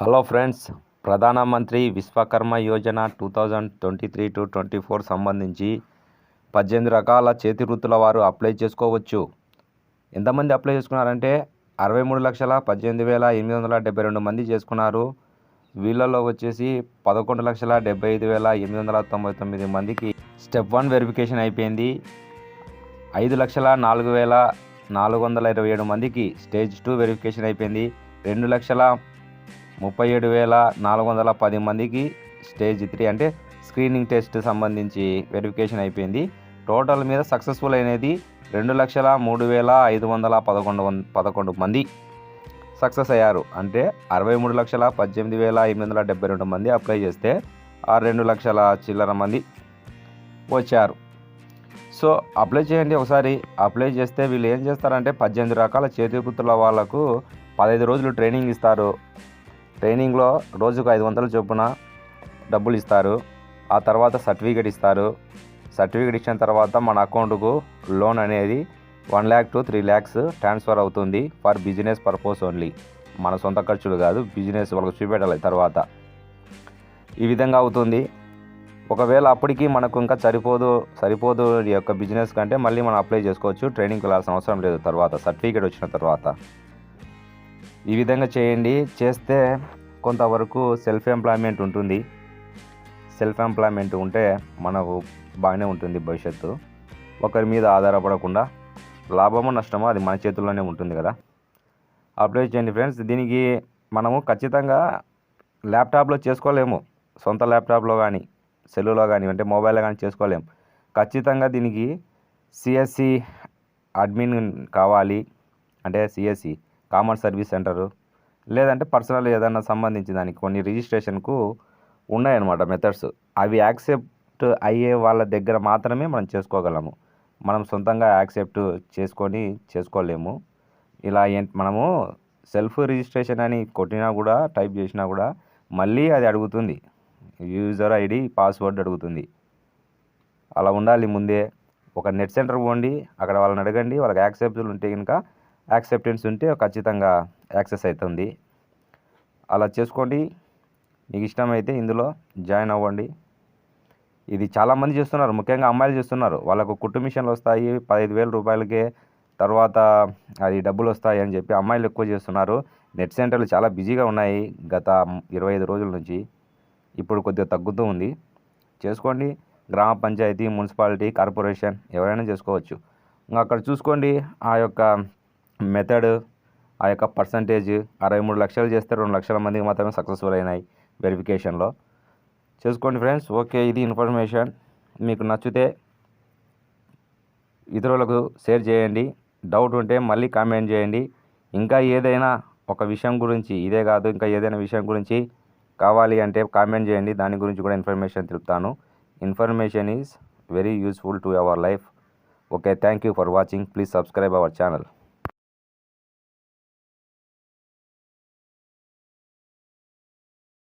Hello friends Pradhan Mantri Vishwakarma Yojana two thousand twenty three to twenty four సంబంధించి పద్దెనిమిది రకాల చేతి వృత్తుల వారు అప్లై చేసుకోవచ్చు. ఎంతమంది అప్లై చేసుకున్నారంటే అరవై మూడు లక్షల పద్దెనిమిది వేల ఎనిమిది వందల డెబ్బై రెండు మంది చేసుకున్నారు. వీళ్ళలో వచ్చేసి పదకొండు లక్షల డెబ్బై ఐదు వేల ఎనిమిది వందల తొంభై తొమ్మిది మందికి స్టెప్ వన్ వెరిఫికేషన్ అయిపోయింది. ఐదు లక్షల నాలుగు వేల నాలుగు వందల ఇరవై ఏడు మందికి స్టేజ్ టూ వెరిఫికేషన్ అయిపోయింది. రెండు లక్షల ముప్పై ఏడు వేల నాలుగు వందల పది మందికి స్టేజ్ త్రీ అంటే స్క్రీనింగ్ టెస్ట్ సంబంధించి వెరిఫికేషన్ అయిపోయింది. టోటల్ మీద సక్సెస్ఫుల్ అనేది రెండు లక్షల మూడు వేల ఐదు వందల పదకొండు వం- పదకొండు మంది సక్సెస్ అయ్యారు. అంటే అరవై మూడు లక్షల పద్దెనిమిది వేల ఎనిమిది వందల డెబ్బై రెండు మంది అప్లై చేస్తే ఆ రెండు లక్షల చిల్లర మంది వచ్చారు. సో అప్లై చేయండి ఒకసారి. అప్లై చేస్తే వీళ్ళు ఏం చేస్తారంటే పద్దెనిమిది రకాల చేతి వృత్తుల వాళ్ళకు పదహైదు రోజులు ట్రైనింగ్ ఇస్తారు. ట్రైనింగ్లో రోజుకు ఐదు వందల చొప్పున డబ్బులు ఇస్తారు. ఆ తర్వాత సర్టిఫికేట్ ఇస్తారు. సర్టిఫికేట్ ఇచ్చిన తర్వాత మన అకౌంట్కు లోన్ అనేది one lakh to three lakhs transfer అవుతుంది ఫర్ బిజినెస్ పర్పస్ ఓన్లీ. మన సొంత ఖర్చులు కాదు బిజినెస్ వాళ్ళకి చూపెట్టాలి తర్వాత. ఈ విధంగా అవుతుంది. ఒకవేళ అప్పటికి మనకు ఇంకా సరిపోదు సరిపోదు ఈ యొక్క బిజినెస్ కంటే మళ్ళీ మనం అప్లై చేసుకోవచ్చు. ట్రైనింగ్కి వెళ్ళాల్సిన అవసరం లేదు తర్వాత సర్టిఫికేట్ వచ్చిన తర్వాత. ఈ విధంగా చేయండి. చేస్తే కొంతవరకు సెల్ఫ్ ఎంప్లాయ్మెంట్ ఉంటుంది. సెల్ఫ్ ఎంప్లాయ్మెంట్ ఉంటే మనకు బాగానే ఉంటుంది భవిష్యత్తు. ఒకరి మీద ఆధారపడకుండా లాభమో నష్టమో అది మన చేతుల్లోనే ఉంటుంది కదా. అప్లై చేయండి ఫ్రెండ్స్ దీనికి మనము ఖచ్చితంగా ల్యాప్టాప్లో చేసుకోలేము. సొంత ల్యాప్టాప్లో కానీ సెల్లులో కానీ అంటే మొబైల్లో కానీ చేసుకోలేము ఖచ్చితంగా దీనికి సిఎస్సి అడ్మిన్ కావాలి. అంటే సిఎస్సి కామన్ సర్వీస్ సెంటరు లేదంటే పర్సనల్ ఏదైనా సంబంధించి దానికి కొన్ని రిజిస్ట్రేషన్కు ఉన్నాయన్నమాట మెథడ్స్ అవి యాక్సెప్ట్ అయ్యే వాళ్ళ దగ్గర మాత్రమే మనం చేసుకోగలము. మనం సొంతంగా యాక్సెప్ట్ చేసుకొని చేసుకోలేము. ఇలా మనము సెల్ఫ్ రిజిస్ట్రేషన్ అని కొట్టినా కూడా టైప్ చేసినా కూడా మళ్ళీ అది అడుగుతుంది. యూజర్ ఐడి పాస్వర్డ్ అడుగుతుంది. అలా ఉండాలి ముందే. ఒక నెట్ సెంటర్ పోండి అక్కడ వాళ్ళని అడగండి వాళ్ళకి యాక్సెప్ట్లు ఉంటే కనుక యాక్సెప్టెన్స్ ఉంటే ఖచ్చితంగా యాక్సెస్ అవుతుంది. అలా చేసుకోండి. మీకు ఇష్టమైతే ఇందులో జాయిన్ అవ్వండి. ఇది చాలామంది చేస్తున్నారు. ముఖ్యంగా అమ్మాయిలు చేస్తున్నారు. వాళ్ళకు కుట్టు మిషన్లు వస్తాయి. పదహైదు వేల రూపాయలకే తర్వాత అది డబ్బులు వస్తాయి అని చెప్పి అమ్మాయిలు ఎక్కువ చేస్తున్నారు. నెట్ సెంటర్లు చాలా బిజీగా ఉన్నాయి గత ఇరవై ఐదు రోజుల నుంచి. ఇప్పుడు కొద్దిగా తగ్గుతూ ఉంది. చేసుకోండి. గ్రామ పంచాయతీ మున్సిపాలిటీ కార్పొరేషన్ ఎవరైనా చేసుకోవచ్చు. ఇంకా అక్కడ చూసుకోండి. ఆ యొక్క మెథడ్ ఆ యొక్క పర్సంటేజ్ అరవై మూడు లక్షలు చేస్తే రెండు లక్షల మందికి మాత్రమే సక్సెస్ఫుల్ అయినాయి వెరిఫికేషన్లో చూసుకోండి ఫ్రెండ్స్ ఓకే ఇది ఇన్ఫర్మేషన్ మీకు నచ్చితే ఇతరులకు షేర్ చేయండి. డౌట్ ఉంటే మళ్ళీ కామెంట్ చేయండి. ఇంకా ఏదైనా ఒక విషయం గురించి ఇదే కాదు ఇంకా ఏదైనా విషయం గురించి కావాలి అంటే కామెంట్ చేయండి. దాని గురించి కూడా information తెలుపుతాను. Information is very useful to our life okay thank you for watching please subscribe our channel